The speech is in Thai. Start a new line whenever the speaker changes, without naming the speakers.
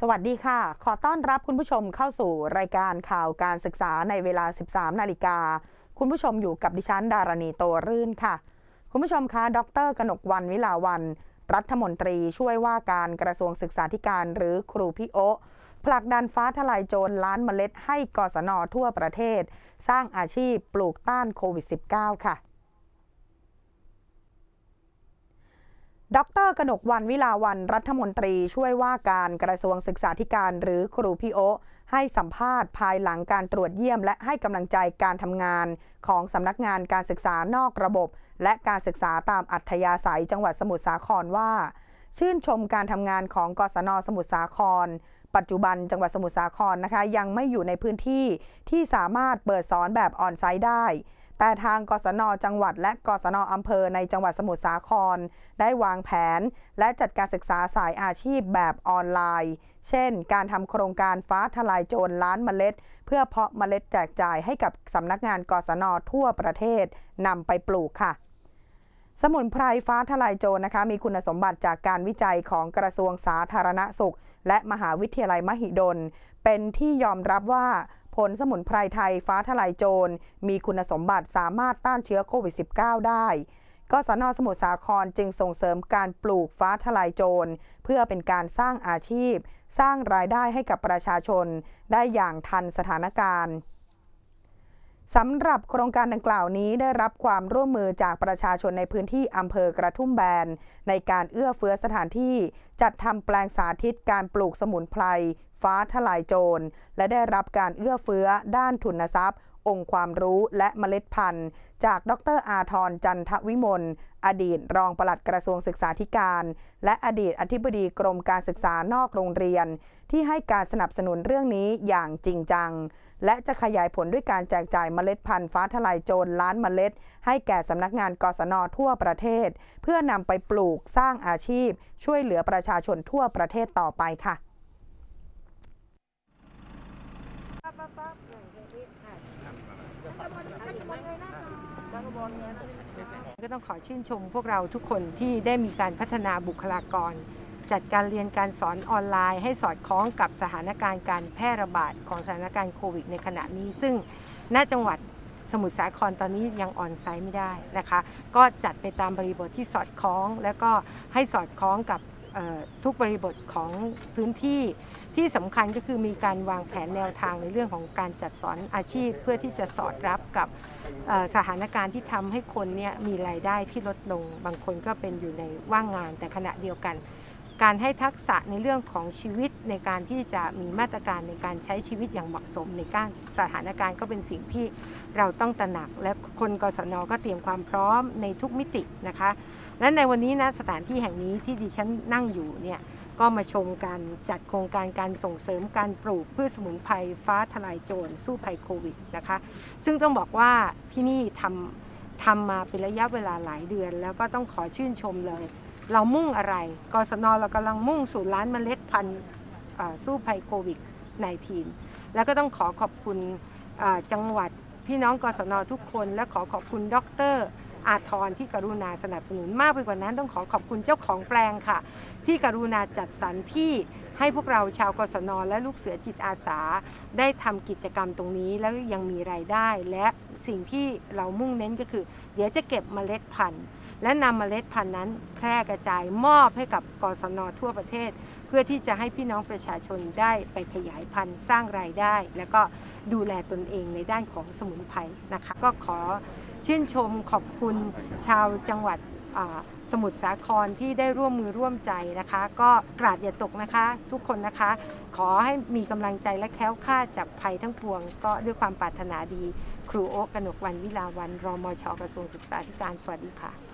สวัสดีค่ะ ขอต้อนรับคุณผู้ชมเข้าสู่รายการข่าวการศึกษาในเวลา 13 นาฬิกา คุณผู้ชมอยู่กับดิฉันดารณีโตรื่นค่ะ คุณผู้ชมคะ ดร กนกวันวิลาวัน รัฐมนตรีช่วยว่าการกระทรวงศึกษาธิการหรือครูพี่โอผลักดันฟ้าทลายโจรล้านเมล็ดให้กศนทั่วประเทศ สร้างอาชีพปลูกต้านโควิด -19 ค่ะ ดรกนกวันวิลาวันรัฐมนตรีช่วยว่าการกระทรวงศึกษาธิการหรือครูพี่โอให้สัมภาษณ์ภายหลังการตรวจเยี่ยม และให้กำลังใจการทำงานของสำนักงานการศึกษานอกระบบ และการศึกษาตามอัธยาศัยจังหวัดสมุทรสาครว่า ชื่นชมการทำงานของกศนสมุทรสาคร ปัจจุบันจังหวัดสมุทรสาครนะคะ ยังไม่อยู่ในพื้นที่ที่สามารถเปิดสอนแบบออนไซต์ได้ แต่ทางกศนจังหวัด และกศนอำเภอในจังหวัดสมุทรสาคร ได้วางแผน และจัดการศึกษาสายอาชีพแบบออนไลน์ เช่น การทำโครงการฟ้าทลายโจรล้านเมล็ด เพื่อเพาะเมล็ดแจกจ่ายให้กับสำนักงานกศนทั่วประเทศนำไปปลูกค่ะสมุนไพรฟ้าทลายโจรนะคะ มีคุณสมบัติจากการวิจัยของกระทรวงสาธารณสุข และมหาวิทยาลัยมหิดล เป็นที่ยอมรับว่า ผลสมุนไพรไทยฟ้าทลายโจร มีคุณสมบัติสามารถต้านเชื้อโควิด -19 ได้กสนสมุทรสาครจึงส่งเสริมการปลูกฟ้าทลายโจร เพื่อเป็นการสร้างอาชีพ สร้างรายได้ให้กับประชาชน ได้อย่างทันสถานการณ์ สำหรับโครงการดังกล่าวนี้ได้รับความร่วมมือจากประชาชนในพื้นที่อำเภอกระทุ่มแบน ในการเอื้อเฟื้อสถานที่ จัดทำแปลงสาธิตการปลูกสมุนไพรฟ้าทลายโจร และได้รับการเอื้อเฟื้อด้านทุนทรัพย์ องค์ความรู้และเมล็ดพันธุ์ จากดรอาทรจันทวิมล อดีต รองปลัดกระทรวงศึกษาธิการ และอดีตอธิบดีกรมการศึกษานอกโรงเรียน ที่ให้การสนับสนุนเรื่องนี้อย่างจริงจัง และจะขยายผลด้วยการแจกจ่ายเมล็ดพันธุ์ฟ้าทลายโจรล้านเมล็ด ให้แก่สำนักงานกศนทั่วประเทศ เพื่อนำไปปลูกสร้างอาชีพ ช่วยเหลือประชาชนทั่วประเทศต่อไปค่ะ ค่ะ
ก็ต้องขอชื่นชมพวกเราทุกคนที่ได้มีการพัฒนาบุคลากร จัดการเรียนการสอนออนไลน์ ให้สอดคล้องกับสถานการณ์การแพร่ระบาดของสถานการณ์โควิดในขณะนี้ ซึ่งณจังหวัดสมุทรสาครตอนนี้ยังออนไซต์ไม่ได้นะคะ ก็จัดไปตามบริบทที่สอดคล้อง แล้วก็ให้สอดคล้องกับทุกบริบทของพื้นที่ ที่สำคัญก็คือมีการวางแผนแนวทางในเรื่องของการจัดสอนอาชีพ เพื่อที่จะสอดรับกับสถานการณ์ที่ทำให้คนเนี่ยมีรายได้ที่ลดลง บางคนก็เป็นอยู่ในว่างงานแต่ขณะเดียวกัน การให้ทักษะในเรื่องของชีวิตในการที่จะมีมาตรการในการใช้ชีวิตอย่างเหมาะสมในการสถานการณ์ก็เป็นสิ่งที่เราต้องตระหนัก และคนกศนก็เตรียมความพร้อมในทุกมิตินะคะและในวันนี้นะสถานที่แห่งนี้ที่ดิฉันนั่งอยู่เนี่ย ก็มาชมการจัดโครงการการส่งเสริมการปลูกพืชสมุนไพรฟ้าทลายโจรสู้ภัยโควิดนะคะ ซึ่งต้องบอกว่าที่นี่ทำทำมาเป็นระยะเวลาหลายเดือน แล้วก็ต้องขอชื่นชมเลย เรามุ่งอะไรกศนเรากำลังมุ่งสู่ล้านเมล็ดพันธุ์สู้ภัยโควิด -19 แล้วก็ต้องขอขอบคุณจังหวัดพี่น้องกศนทุกคน และขอขอบคุณดร อาทรที่กรุณาสนับสนุนมากไปกว่านั้นต้องขอขอบคุณเจ้าของแปลงค่ะ ที่กรุณาจัดสรรที่ให้พวกเราชาวกศนและลูกเสือจิตอาสา ได้ทำกิจกรรมตรงนี้แล้วยังมีรายได้ และสิ่งที่เรามุ่งเน้นก็คือ เดี๋ยวจะเก็บเมล็ดพันธุ์ และนำเมล็ดพันธุ์นั้นแพร่กระจายมอบให้กับกศนทั่วประเทศ เพื่อที่จะให้พี่น้องประชาชนได้ไปขยายพันธุ์สร้างรายได้ แล้วก็ดูแลตนเองในด้านของสมุนไพรนะคะ ก็ขอ ชื่นชมขอบคุณชาวจังหวัดสมุทรสาครที่ได้ร่วมมือร่วมใจนะคะ ก็กราดอย่าตกนะคะ ทุกคนนะคะ ขอให้มีกำลังใจและแค้วคลาดจากภัยทั้งปวง ก็ด้วยความปรารถนาดี ครูโอ๊กกนกวันวิลาวันรอมอชกระทรวงศึกษาธิการสวัสดีค่ะ